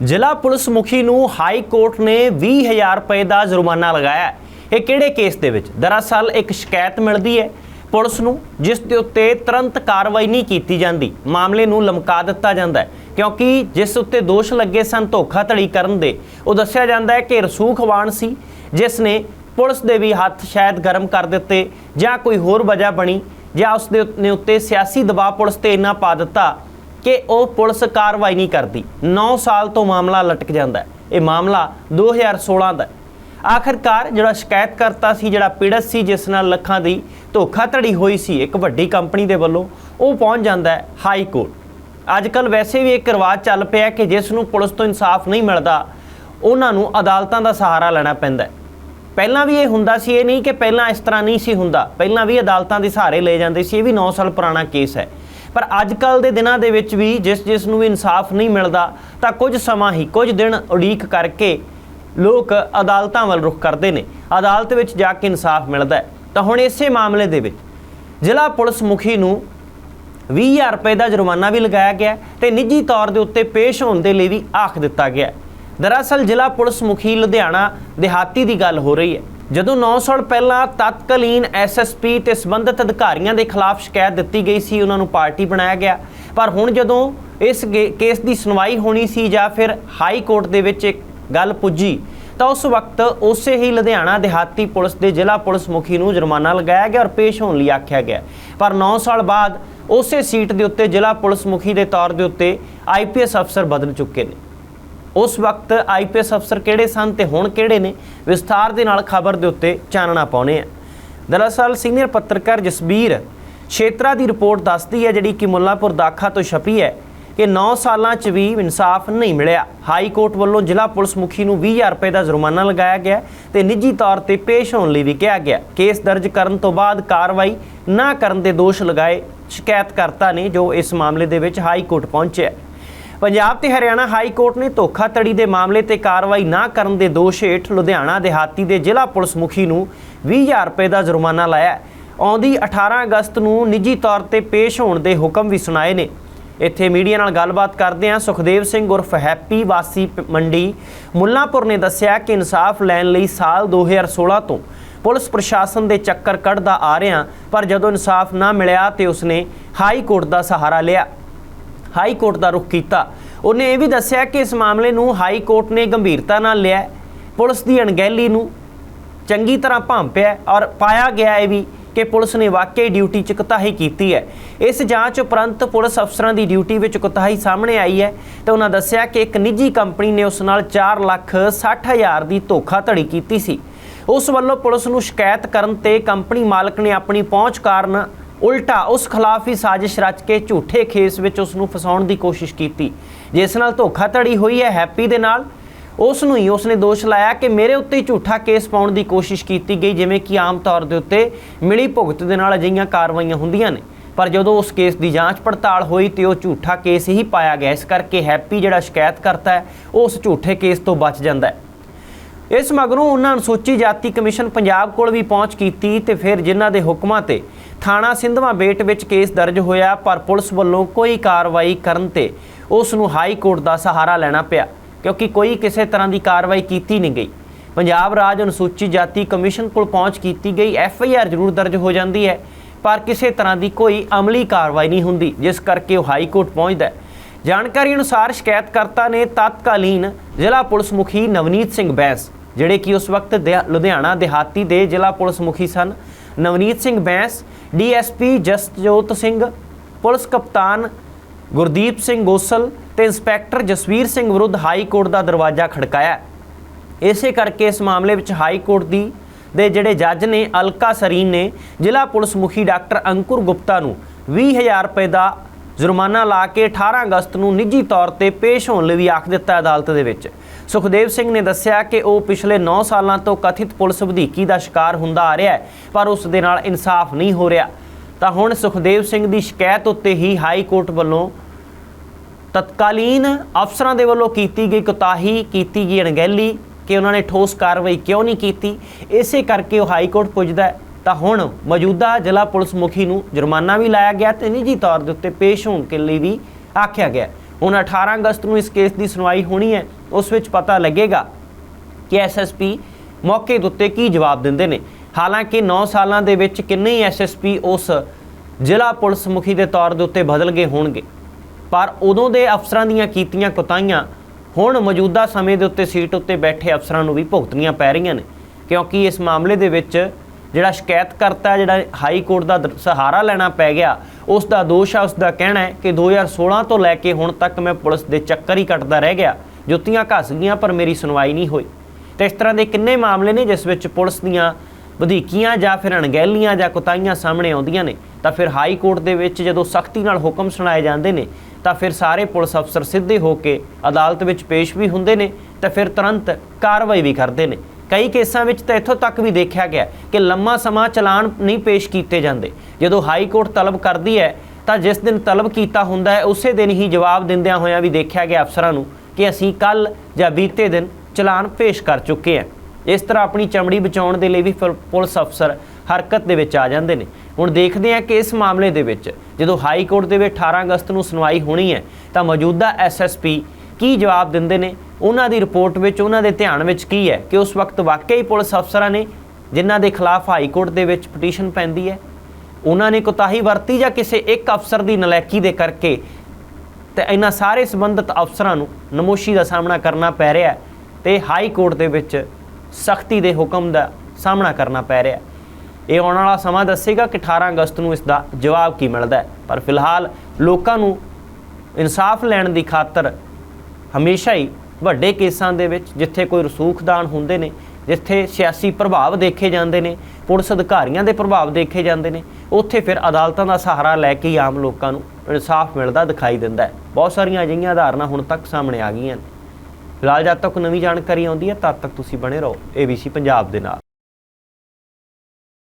ਜ਼ਿਲ੍ਹਾ ਪੁਲਿਸ ਮੁਖੀ ਨੂੰ ਹਾਈ ਕੋਰਟ ਨੇ 20000 ਰੁਪਏ ਦਾ ਜੁਰਮਾਨਾ ਲਗਾਇਆ ਇਹ ਕਿਹੜੇ ਕੇਸ ਦੇ ਵਿੱਚ ਦਰਅਸਲ ਇੱਕ ਸ਼ਿਕਾਇਤ ਮਿਲਦੀ ਹੈ ਪੁਲਿਸ ਨੂੰ ਜਿਸ ਦੇ ਉੱਤੇ ਤੁਰੰਤ ਕਾਰਵਾਈ ਨਹੀਂ ਕੀਤੀ ਜਾਂਦੀ ਮਾਮਲੇ ਨੂੰ ਲਮਕਾ ਦਿੱਤਾ ਜਾਂਦਾ ਹੈ ਕਿਉਂਕਿ ਜਿਸ ਉੱਤੇ ਦੋਸ਼ ਲੱਗੇ ਸਨ ਧੋਖਾਧੜੀ ਕਰਨ ਦੇ ਉਹ ਦੱਸਿਆ ਜਾਂਦਾ ਹੈ ਕਿ ਰਸੂਖਵਾਨ ਸੀ ਜਿਸ ਨੇ ਪੁਲਿਸ ਦੇ ਵੀ ਹੱਥ ਸ਼ਾਇਦ ਗਰਮ ਕਰ ਦਿੱਤੇ ਜਾਂ ਕੋਈ ਹੋਰ ਵਜ੍ਹਾ ਬਣੀ ਜਾਂ ਉਸ ਦੇ ਉੱਤੇ ਸਿਆਸੀ ਦਬਾਅ ਪੁਲਿਸ ਤੇ ਇੰਨਾ ਪਾ ਦਿੱਤਾ ਕਿ ਉਹ ਪੁਲਿਸ ਕਾਰਵਾਈ ਨਹੀਂ ਕਰਦੀ। 9 ਸਾਲ ਤੋਂ ਮਾਮਲਾ ਲਟਕ ਜਾਂਦਾ ਹੈ। ਇਹ ਮਾਮਲਾ 2016 ਦਾ ਹੈ। ਆਖਰਕਾਰ ਜਿਹੜਾ ਸ਼ਿਕਾਇਤਕਰਤਾ ਸੀ, ਜਿਹੜਾ ਪੀੜਤ ਸੀ, ਜਿਸ ਨਾਲ ਲੱਖਾਂ ਦੀ ਧੋਖਾਧੜੀ ਹੋਈ ਸੀ, ਇੱਕ ਵੱਡੀ ਕੰਪਨੀ ਦੇ ਵੱਲੋਂ, ਉਹ ਪਹੁੰਚ ਜਾਂਦਾ ਹੈ ਹਾਈ ਕੋਰਟ। ਅੱਜ ਕੱਲ ਵੈਸੇ ਵੀ ਇੱਕ ਰਿਵਾਜ ਚੱਲ ਪਿਆ ਕਿ ਜਿਸ ਨੂੰ ਪੁਲਿਸ ਤੋਂ ਇਨਸਾਫ ਨਹੀਂ ਮਿਲਦਾ, ਉਹਨਾਂ ਨੂੰ ਅਦਾਲਤਾਂ ਦਾ ਸਹਾਰਾ ਲੈਣਾ ਪੈਂਦਾ ਹੈ। ਪਹਿਲਾਂ ਵੀ ਇਹ ਹੁੰਦਾ ਸੀ, ਇਹ ਨਹੀਂ ਕਿ ਪਹਿਲਾਂ ਇਸ ਤਰ੍ਹਾਂ ਨਹੀਂ ਸੀ ਹੁੰਦਾ। ਪਹਿਲਾਂ ਵੀ ਅਦਾਲਤਾਂ ਦੇ ਸਹਾਰੇ ਲਏ ਜਾਂਦੇ ਸੀ। ਇਹ ਵੀ 9 ਸਾਲ ਪੁਰਾਣਾ ਕੇਸ ਹੈ। ਪਰ ਅੱਜ ਕੱਲ ਦੇ ਦਿਨਾਂ ਦੇ ਵਿੱਚ ਵੀ ਜਿਸ ਜਿਸ ਨੂੰ ਵੀ ਇਨਸਾਫ ਨਹੀਂ ਮਿਲਦਾ, ਤਾਂ ਕੁਝ ਸਮਾਂ ਹੀ, ਕੁਝ ਦਿਨ ਉਡੀਕ ਕਰਕੇ ਲੋਕ ਅਦਾਲਤਾਂ ਵੱਲ ਰੁਖ ਕਰਦੇ ਨੇ। ਅਦਾਲਤ ਵਿੱਚ ਜਾ ਕੇ ਇਨਸਾਫ ਮਿਲਦਾ ਤਾਂ ਹੁਣ ਇਸੇ ਮਾਮਲੇ ਦੇ ਵਿੱਚ ਜ਼ਿਲ੍ਹਾ ਪੁਲਿਸ ਮੁਖੀ ਨੂੰ 20000 ਰੁਪਏ ਦਾ ਜੁਰਮਾਨਾ ਵੀ ਲਗਾਇਆ ਗਿਆ ਹੈ ਤੇ ਨਿੱਜੀ ਤੌਰ ਦੇ ਉੱਤੇ ਪੇਸ਼ ਹੋਣ ਦੇ ਲਈ ਵੀ ਆਖ ਦਿੱਤਾ ਗਿਆ ਦਰਅਸਲ ਜ਼ਿਲ੍ਹਾ ਪੁਲਿਸ ਮੁਖੀ ਲੁਧਿਆਣਾ ਦਿਹਾਤੀ ਦੀ ਗੱਲ ਹੋ ਰਹੀ ਹੈ। ਜਦੋਂ 9 ਸਾਲ ਪਹਿਲਾਂ ਤਤਕਾਲੀਨ ਐਸਐਸਪੀ ਤੇ ਸੰਬੰਧਿਤ ਅਧਿਕਾਰੀਆਂ ਦੇ ਖਿਲਾਫ ਸ਼ਿਕਾਇਤ ਦਿੱਤੀ ਗਈ ਸੀ, ਉਹਨਾਂ ਨੂੰ ਪਾਰਟੀ ਬਣਾਇਆ ਗਿਆ। ਪਰ ਹੁਣ ਜਦੋਂ ਇਸ ਗੇ- ਕੇਸ ਦੀ ਸੁਣਵਾਈ ਹੋਣੀ ਸੀ ਜਾਂ ਫਿਰ ਹਾਈ ਕੋਰਟ ਦੇ ਵਿੱਚ ਇੱਕ ਗੱਲ ਪੁੱਜੀ, ਤਾਂ ਉਸ ਵਕਤ ਉਸੇ ਹੀ ਲੁਧਿਆਣਾ ਦਿਹਾਤੀ ਪੁਲਿਸ ਦੇ ਜ਼ਿਲ੍ਹਾ ਪੁਲਿਸ ਮੁਖੀ ਨੂੰ ਜੁਰਮਾਨਾ ਲਗਾਇਆ ਗਿਆ ਔਰ ਪੇਸ਼ ਹੋਣ ਲਈ ਆਖਿਆ ਗਿਆ। ਪਰ 9 ਸਾਲ ਬਾਅਦ ਉਸੇ ਸੀਟ ਦੇ ਉੱਤੇ ਜ਼ਿਲ੍ਹਾ ਪੁਲਿਸ ਮੁਖੀ ਦੇ ਤੌਰ ਦੇ ਉੱਤੇ ਆਈਪੀਐਸ ਅਫਸਰ ਬਦਲ ਚੁੱਕੇ ਨੇ। ਉਸ ਵਕਤ ਆਈਪੀਐਸ ਅਫਸਰ ਕਿਹੜੇ ਸਨ ਤੇ ਹੁਣ ਕਿਹੜੇ ਨੇ? ਵਿਸਥਾਰ ਦੇ ਨਾਲ ਖਬਰ ਦੇ ਉੱਤੇ ਚਾਨਣਾ ਪਾਉਣੇ ਆ। ਦਰਅਸਲ ਸੀਨੀਅਰ ਪੱਤਰਕਾਰ ਜਸਬੀਰ ਛੇਤਰਾ ਦੀ ਰਿਪੋਰਟ ਦੱਸਦੀ ਹੈ ਜਿਹੜੀ ਕਿ ਮੁੱਲਾਪੁਰ ਦਾਖਾ ਤੋਂ ਛਪੀ ਹੈ ਕਿ 9 ਸਾਲਾਂ 'ਚ ਵੀ ਇਨਸਾਫ ਨਹੀਂ ਮਿਲਿਆ। ਹਾਈ ਕੋਰਟ ਵੱਲੋਂ ਜ਼ਿਲ੍ਹਾ ਪੁਲਿਸ ਮੁਖੀ ਨੂੰ 20000 ਰੁਪਏ ਦਾ ਜੁਰਮਾਨਾ ਲਗਾਇਆ ਗਿਆ ਤੇ ਨਿੱਜੀ ਤੌਰ ਤੇ ਪੇਸ਼ ਹੋਣ ਲਈ ਵੀ ਕਿਹਾ ਗਿਆ। ਕੇਸ ਦਰਜ ਕਰਨ ਤੋਂ ਬਾਅਦ ਕਾਰਵਾਈ ਨਾ ਕਰਨ ਦੇ ਦੋਸ਼ ਲਗਾਏ ਸ਼ਿਕਾਇਤਕਰਤਾ ਨੇ ਜੋ ਇਸ ਮਾਮਲੇ ਦੇ ਵਿੱਚ ਹਾਈ ਕੋਰਟ ਪਹੁੰਚਿਆ ਪੰਜਾਬ ਤੇ ਹਰਿਆਣਾ ਹਾਈ ਕੋਰਟ ਨੇ ਧੋਖਾਧੜੀ ਦੇ ਮਾਮਲੇ ਤੇ ਕਾਰਵਾਈ ਨਾ ਕਰਨ ਦੇ ਦੋਸ਼ ਹੇਠ ਲੁਧਿਆਣਾ, ਦਿਹਾਤੀ ਦੇ ਜ਼ਿਲ੍ਹਾ ਪੁਲਿਸ ਮੁਖੀ ਨੂੰ 20000 ਰੁਪਏ ਦਾ ਜੁਰਮਾਨਾ ਲਾਇਆ ਆਉਂਦੀ 18 ਅਗਸਤ ਨੂੰ ਨਿੱਜੀ ਤੌਰ ਤੇ ਪੇਸ਼ ਹੋਣ ਦੇ ਹੁਕਮ ਵੀ ਸੁਣਾਏ ਨੇ। ਇੱਥੇ ਮੀਡੀਆ ਨਾਲ ਗੱਲਬਾਤ ਕਰਦੇ ਹਾਂ ਸੁਖਦੇਵ ਸਿੰਘ ਉਰਫ ਹੈਪੀ ਵਾਸੀ ਪ- ਮੰਡੀ ਮੁੱਲਾਂਪੁਰ ਨੇ ਦੱਸਿਆ ਕਿ ਇਨਸਾਫ ਲੈਣ ਲਈ ਸਾਲ 2016 ਤੋਂ ਪੁਲਿਸ ਪ੍ਰਸ਼ਾਸਨ ਦੇ ਚੱਕਰ ਕੱਢਦਾ ਆ ਰਿਹਾ, ਪਰ ਜਦੋਂ ਇਨਸਾਫ ਨਾ ਮਿਲਿਆ ਤੇ ਉਸਨੇ ਹਾਈ ਕੋਰਟ ਦਾ ਸਹਾਰਾ ਲਿਆ। ਹਾਈ ਕੋਰਟ ਦਾ ਰੁਖ ਕੀਤਾ। ਉਹਨੇ ਇਹ ਵੀ ਦੱਸਿਆ ਕਿ ਇਸ ਮਾਮਲੇ ਨੂੰ ਹਾਈ ਕੋਰਟ ਨੇ ਗੰਭੀਰਤਾ ਨਾਲ ਲਿਆ ਪੁਲਿਸ ਦੀ ਅਣਗਹਿਲੀ ਨੂੰ ਚੰਗੀ ਤਰ੍ਹਾਂ ਭਾਂਪਿਆ ਔਰ ਪਾਇਆ ਗਿਆ ਇਹ ਵੀ ਕਿ ਪੁਲਿਸ ਨੇ ਵਾਕਈ ਡਿਊਟੀ 'ਚ ਕੁਤਾਹੀ ਕੀਤੀ ਹੈ। ਇਸ ਜਾਂਚ ਉਪਰੰਤ ਪੁਲਿਸ ਅਫਸਰਾਂ ਦੀ ਡਿਊਟੀ ਵਿੱਚ ਕੁਤਾਹੀ ਸਾਹਮਣੇ ਆਈ ਹੈ ਤੇ ਉਹਨਾਂ ਦੱਸਿਆ ਕਿ ਇੱਕ ਨਿੱਜੀ ਕੰਪਨੀ ਨੇ ਉਸ ਨਾਲ 4 ਲੱਖ 60 ਹਜ਼ਾਰ ਦੀ ਧੋਖਾਧੜੀ ਕੀਤੀ ਸੀ। ਉਸ ਵੱਲੋਂ ਪੁਲਿਸ ਨੂੰ ਸ਼ਿਕਾਇਤ ਕਰਨ ਤੇ ਕੰਪਨੀ ਮਾਲਕ ਨੇ ਆਪਣੀ ਪਹੁੰਚ ਕਾਰਨ ਉਲਟਾ ਉਸ ਖਿਲਾਫ ਹੀ ਸਾਜ਼ਿਸ਼ ਰਚ ਕੇ ਝੂਠੇ ਖੇਸ ਵਿੱਚ ਉਸ ਨੂੰ ਫਸਾਉਣ ਦੀ ਕੋਸ਼ਿਸ਼ ਕੀਤੀ। ਜਿਸ ਨਾਲ ਧੋਖਾਧੜੀ ਹੋਈ ਹੈ ਹੈਪੀ ਦੇ ਨਾਲ। ਉਸ ਨੂੰ ਹੀ ਉਸਨੇ ਦੋਸ਼ ਲਾਇਆ ਕਿ ਮੇਰੇ ਉੱਤੇ ਝੂਠਾ ਕੇਸ ਪਾਉਣ ਦੀ ਕੋਸ਼ਿਸ਼ ਕੀਤੀ ਗਈ, ਜਿਵੇਂ ਕਿ ਆਮ ਤੌਰ ਦੇ ਉੱਤੇ ਮਿਲੀ ਭੁਗਤ ਦੇ ਨਾਲ ਅਜਿਹੀਆਂ ਕਾਰਵਾਈਆਂ ਹੁੰਦੀਆਂ ਨੇ। ਪਰ ਜਦੋਂ ਉਸ ਕੇਸ ਦੀ ਜਾਂਚ ਪੜਤਾਲ ਹੋਈ ਤੇ ਉਹ ਝੂਠਾ ਕੇਸ ਹੀ ਪਾਇਆ ਗਿਆ, ਇਸ ਕਰਕੇ ਹੈਪੀ ਜਿਹੜਾ ਸ਼ਿਕਾਇਤ ਕਰਤਾ ਹੈ, ਉਹ ਉਸ ਝੂਠੇ ਕੇਸ ਤੋਂ ਬਚ ਜਾਂਦਾ ਹੈ। ਇਸ ਮਗਰੋਂ ਉਹਨਾਂ ਅਨੁਸੂਚੀ ਜਾਤੀ ਕਮਿਸ਼ਨ ਪੰਜਾਬ ਕੋਲ ਵੀ ਪਹੁੰਚ ਕੀਤੀ ਤੇ ਫਿਰ ਜਿਨ੍ਹਾਂ ਦੇ ਹੁਕਮਾਂ ਤੇ ਥਾਣਾ ਸਿੰਧਵਾ ਬੇਟ ਵਿੱਚ ਕੇਸ ਦਰਜ ਹੋਇਆ, ਪਰ ਪੁਲਿਸ ਵੱਲੋਂ ਕੋਈ ਕਾਰਵਾਈ ਕਰਨ ਤੇ ਉਸ ਨੂੰ ਹਾਈ ਕੋਰਟ ਦਾ ਸਹਾਰਾ ਲੈਣਾ ਪਿਆ, ਕਿਉਂਕਿ ਕੋਈ ਕਿਸੇ ਤਰ੍ਹਾਂ ਦੀ ਕਾਰਵਾਈ ਕੀਤੀ ਨਹੀਂ ਗਈ। ਪੰਜਾਬ ਰਾਜ ਅਨੁਸੂਚੀ ਜਾਤੀ ਕਮਿਸ਼ਨ ਕੋਲ ਪਹੁੰਚ ਕੀਤੀ ਗਈ, ਐਫ ਆਈ ਆਰ ਜ਼ਰੂਰ ਦਰਜ ਹੋ ਜਾਂਦੀ ਹੈ, ਪਰ ਕਿਸੇ ਤਰ੍ਹਾਂ ਦੀ ਕੋਈ ਅਮਲੀ ਕਾਰਵਾਈ ਨਹੀਂ ਹੁੰਦੀ, ਜਿਸ ਕਰਕੇ ਉਹ ਹਾਈ ਕੋਰਟ ਪਹੁੰਚਦਾ ਜਾਣਕਾਰੀ ਅਨੁਸਾਰ ਸ਼ਿਕਾਇਤਕਰਤਾ ਨੇ ਤਤਕਾਲੀਨ ਜ਼ਿਲ੍ਹਾ ਪੁਲਿਸ ਮੁਖੀ ਨਵਨੀਤ ਸਿੰਘ ਬੈਂਸ ਜਿਹੜੇ ਕਿ ਉਸ ਵਕਤ ਦਿਹਾ- ਲੁਧਿਆਣਾ, ਦਿਹਾਤੀ ਦੇ ਜ਼ਿਲ੍ਹਾ ਪੁਲਿਸ ਮੁਖੀ ਸਨ। ਨਵਨੀਤ ਸਿੰਘ ਬੈਂਸ, ਡੀਐਸਪੀ ਜਸਜੋਤ ਸਿੰਘ, ਪੁਲਿਸ ਕਪਤਾਨ ਗੁਰਦੀਪ ਸਿੰਘ ਗੋਸਲ ਤੇ ਇੰਸਪੈਕਟਰ ਜਸਵੀਰ ਸਿੰਘ ਵਿਰੁੱਧ ਹਾਈ ਕੋਰਟ ਦਾ ਦਰਵਾਜ਼ਾ ਖੜਕਾਇਆ। ਇਸੇ ਕਰਕੇ ਇਸ ਮਾਮਲੇ ਵਿੱਚ ਹਾਈ ਕੋਰਟ ਦੀ ਦੇ ਜਿਹੜੇ ਜੱਜ ਨੇ ਅਲਕਾ ਸਰੀਨ ਨੇ, ਜ਼ਿਲ੍ਹਾ ਪੁਲਿਸ ਮੁਖੀ ਡਾਕਟਰ ਅੰਕੁਰ ਗੁਪਤਾ ਨੂੰ 20000 ਰੁਪਏ ਦਾ ਜੁਰਮਾਨਾ ਲਾ ਕੇ 18 ਅਗਸਤ ਨੂੰ ਨਿੱਜੀ ਤੌਰ ਤੇ ਪੇਸ਼ ਹੋਣ ਲਈ ਵੀ ਆਖ ਦਿੱਤਾ ਅਦਾਲਤ ਦੇ ਵਿੱਚ। ਸੁਖਦੇਵ ਸਿੰਘ ਨੇ ਦੱਸਿਆ ਕਿ ਉਹ ਪਿਛਲੇ 9 ਸਾਲਾਂ ਤੋਂ ਕਥਿਤ ਪੁਲਿਸ ਵਧੀਕੀ ਦਾ ਸ਼ਿਕਾਰ ਹੁੰਦਾ ਆ ਰਿਹਾ ਹੈ, ਪਰ ਉਸ ਦੇ ਨਾਲ ਇਨਸਾਫ ਨਹੀਂ ਹੋ ਰਿਹਾ। ਤਾਂ ਹੁਣ ਸੁਖਦੇਵ ਸਿੰਘ ਦੀ ਸ਼ਿਕਾਇਤ ਉੱਤੇ ਹੀ ਹਾਈ ਕੋਰਟ ਵੱਲੋਂ ਤਤਕਾਲੀਨ ਅਫਸਰਾਂ ਦੇ ਵੱਲੋਂ ਕੀਤੀ ਗਈ ਕੁਤਾਹੀ, ਕੀਤੀ ਗਈ ਅਣਗਹਿਲੀ ਕਿ ਉਹਨਾਂ ਨੇ ਠੋਸ ਕਾਰਵਾਈ ਕਿਉਂ ਨਹੀਂ ਕੀਤੀ। ਇਸੇ ਕਰਕੇ ਉਹ ਹਾਈ ਕੋਰਟ ਪੁੱਜਦਾ ਹੈ। ਤਾਂ ਹੁਣ ਮੌਜੂਦਾ ਜ਼ਿਲ੍ਹਾ ਪੁਲਿਸ ਮੁਖੀ ਨੂੰ ਜੁਰਮਾਨਾ ਵੀ ਲਾਇਆ ਗਿਆ ਤੇ ਨਿੱਜੀ ਤੌਰ ਦੇ ਉੱਤੇ ਪੇਸ਼ ਹੋਣ ਕੇ ਲਈ ਵੀ ਆਖਿਆ ਗਿਆ। ਹੁਣ 18 ਅਗਸਤ ਨੂੰ ਇਸ ਕੇਸ ਦੀ ਸੁਣਵਾਈ ਹੋਣੀ ਹੈ, ਉਸ ਵਿੱਚ ਪਤਾ ਲੱਗੇਗਾ ਕਿ ਐਸਐਸਪੀ ਮੌਕੇ ਦੇ ਉੱਤੇ ਕੀ ਜਵਾਬ ਦਿੰਦੇ ਨੇ। ਹਾਲਾਂਕਿ 9 ਸਾਲਾਂ ਦੇ ਵਿੱਚ ਕਿੰਨੇ ਹੀ ਐਸਐਸਪੀ ਉਸ ਜ਼ਿਲ੍ਹਾ ਪੁਲਿਸ ਮੁਖੀ ਦੇ ਤੌਰ ਦੇ ਉੱਤੇ ਬਦਲ ਗਏ ਹੋਣਗੇ। ਪਰ ਉਦੋਂ ਦੇ ਅਫਸਰਾਂ ਦੀਆਂ ਕੀਤੀਆਂ ਕੁਤਾਈਆਂ ਹੁਣ ਮੌਜੂਦਾ ਸਮੇਂ ਦੇ ਉੱਤੇ ਸੀਟ ਉੱਤੇ ਬੈਠੇ ਅਫਸਰਾਂ ਨੂੰ ਵੀ ਭੁਗਤਣੀਆਂ ਪੈ ਰਹੀਆਂ ਨੇ, ਕਿਉਂਕਿ ਇਸ ਮਾਮਲੇ ਦੇ ਵਿੱਚ ਜਿਹੜਾ ਸ਼ਿਕਾਇਤ ਕਰਤਾ ਜਿਹੜਾ ਹਾਈ ਕੋਰਟ ਦਾ ਦਰ- ਸਹਾਰਾ ਲੈਣਾ ਪੈ ਗਿਆ, ਉਸ ਦਾ ਦੋਸ਼ ਆ, ਉਸ ਦਾ ਕਹਿਣਾ ਹੈ ਕਿ 2016 ਤੋਂ ਲੈ ਕੇ ਹੁਣ ਤੱਕ ਮੈਂ ਪੁਲਿਸ ਦੇ ਚੱਕਰ ਹੀ ਕੱਟਦਾ ਰਹਿ ਗਿਆ, ਜੁੱਤੀਆਂ ਘਸ ਗਈਆਂ, ਪਰ ਮੇਰੀ ਸੁਣਵਾਈ ਨਹੀਂ ਹੋਈ। ਤੇ ਇਸ ਤਰ੍ਹਾਂ ਦੇ ਕਿੰਨੇ ਮਾਮਲੇ ਨੇ ਜਿਸ ਵਿੱਚ ਪੁਲਿਸ ਦੀਆਂ ਵਧੀਕੀਆਂ ਜਾਂ ਫਿਰ ਅਣਗਹਿਲੀਆਂ ਜਾਂ ਕੁਤਾਈਆਂ ਸਾਹਮਣੇ ਆਉਂਦੀਆਂ ਨੇ, ਤਾਂ ਫਿਰ ਹਾਈ ਕੋਰਟ ਦੇ ਵਿੱਚ ਜਦੋਂ ਸਖਤੀ ਨਾਲ ਹੁਕਮ ਸੁਣਾਏ ਜਾਂਦੇ ਨੇ, ਤਾਂ ਫਿਰ ਸਾਰੇ ਪੁਲਿਸ ਅਫਸਰ ਸਿੱਧੇ ਹੋ ਕੇ ਅਦਾਲਤ ਵਿੱਚ ਪੇਸ਼ ਵੀ ਹੁੰਦੇ ਨੇ, ਤਾਂ ਫਿਰ ਤੁਰੰਤ ਕਾਰਵਾਈ ਵੀ ਕਰਦੇ ਨੇ। ਕਈ ਕੇਸਾਂ ਵਿੱਚ ਤਾਂ ਇੱਥੋਂ ਤੱਕ ਵੀ ਦੇਖਿਆ ਗਿਆ ਕਿ ਲੰਮਾ ਸਮਾਂ ਚਲਾਨ ਨਹੀਂ ਪੇਸ਼ ਕੀਤੇ ਜਾਂਦੇ। ਜਦੋਂ ਹਾਈ ਕੋਰਟ ਤਲਬ ਕਰਦੀ ਹੈ, ਤਾਂ ਜਿਸ ਦਿਨ ਤਲਬ ਕੀਤਾ ਹੁੰਦਾ ਹੈ, ਉਸੇ ਦਿਨ ਹੀ ਜਵਾਬ ਦਿੰਦਿਆਂ ਹੋਇਆਂ ਵੀ ਦੇਖਿਆ ਗਿਆ ਅਫਸਰਾਂ ਨੂੰ ਕਿ ਅਸੀਂ ਕੱਲ ਜਾਂ ਬੀਤੇ ਦਿਨ ਚਲਾਨ ਪੇਸ਼ ਕਰ ਚੁੱਕੇ ਹਾਂ। ਇਸ ਤਰ੍ਹਾਂ ਆਪਣੀ ਚਮੜੀ ਬਚਾਉਣ ਦੇ ਲਈ ਵੀ ਫਿਰ ਪੁਲਿਸ ਅਫਸਰ ਹਰਕਤ ਦੇ ਵਿੱਚ ਆ ਜਾਂਦੇ ਨੇ। ਹੁਣ ਦੇਖਦੇ ਹਾਂ ਕਿ ਇਸ ਮਾਮਲੇ ਦੇ ਵਿੱਚ ਜਦੋਂ ਹਾਈ ਕੋਰਟ ਦੇ ਵਿੱਚ 18 ਅਗਸਤ ਨੂੰ ਸੁਣਵਾਈ ਹੋਣੀ ਹੈ, ਤਾਂ ਮੌਜੂਦਾ ਐਸਐਸਪੀ ਕੀ ਜਵਾਬ ਦਿੰਦੇ ਨੇ? ਉਹਨਾਂ ਦੀ ਰਿਪੋਰਟ ਵਿੱਚ, ਉਹਨਾਂ ਦੇ ਧਿਆਨ ਵਿੱਚ ਕੀ ਹੈ ਕਿ ਉਸ ਵਕਤ ਵਾਕਈ ਹੀ ਪੁਲਿਸ ਅਫਸਰਾਂ ਨੇ, ਜਿਨ੍ਹਾਂ ਦੇ ਖਿਲਾਫ ਹਾਈ ਕੋਰਟ ਦੇ ਵਿੱਚ ਪਟੀਸ਼ਨ ਪੈਂਦੀ ਹੈ, ਉਹਨਾਂ ਨੇ ਕੋਤਾਹੀ ਵਰਤੀ ਜਾਂ ਕਿਸੇ ਇੱਕ ਅਫਸਰ ਦੀ ਨਲਾਇਕੀ ਦੇ ਕਰਕੇ ਤੇ ਇਹਨਾਂ ਸਾਰੇ ਸੰਬੰਧਿਤ ਅਫਸਰਾਂ ਨੂੰ ਨਮੋਸ਼ੀ ਦਾ ਸਾਹਮਣਾ ਕਰਨਾ ਪੈ ਰਿਹਾ ਹੈ ਤੇ ਹਾਈ ਕੋਰਟ ਦੇ ਵਿੱਚ ਸਖਤੀ ਦੇ ਹੁਕਮ ਦਾ ਸਾਹਮਣਾ ਕਰਨਾ ਪੈ ਰਿਹਾ ਇਹ ਆਉਣ ਵਾਲਾ ਸਮਾਂ ਦੱਸੇਗਾ ਕਿ 18 ਅਗਸਤ ਨੂੰ ਇਸ ਦਾ ਜਵਾਬ ਕੀ ਮਿਲਦਾ ਪਰ ਫਿਲਹਾਲ ਲੋਕਾਂ ਨੂੰ ਇਨਸਾਫ ਲੈਣ ਦੀ ਖਾਤਰ ਹਮੇਸ਼ਾ ਹੀ ਵੱਡੇ ਕੇਸਾਂ ਦੇ ਵਿੱਚ ਜਿੱਥੇ ਕੋਈ ਰਸੂਖਦਾਨ ਹੁੰਦੇ ਨੇ, ਜਿੱਥੇ ਸਿਆਸੀ ਪ੍ਰਭਾਵ ਦੇਖੇ ਜਾਂਦੇ ਨੇ, ਪੁਲਿਸ ਅਧਿਕਾਰੀਆਂ ਦੇ ਪ੍ਰਭਾਵ ਦੇਖੇ ਜਾਂਦੇ ਨੇ, ਉੱਥੇ ਫਿਰ ਅਦਾਲਤਾਂ ਦਾ ਸਹਾਰਾ ਲੈ ਕੇ ਹੀ ਆਮ ਲੋਕਾਂ ਨੂੰ ਇਨਸਾਫ ਮਿਲਦਾ ਦਿਖਾਈ ਦਿੰਦਾ ਹੈ। ਬਹੁਤ ਸਾਰੀਆਂ ਅਜਿਹੀਆਂ ਉਦਾਹਰਨਾਂ ਹੁਣ ਤੱਕ ਸਾਹਮਣੇ ਆ ਗਈਆਂ ਨੇ। ਫਿਲਹਾਲ ਜਦ ਤੱਕ ਨਵੀਂ ਜਾਣਕਾਰੀ ਆਉਂਦੀ ਹੈ, ਤਦ ਤੱਕ ਤੁਸੀਂ ਬਣੇ ਰਹੋ। ABC ਪੰਜਾਬ ਦੇ ਨਾਲ।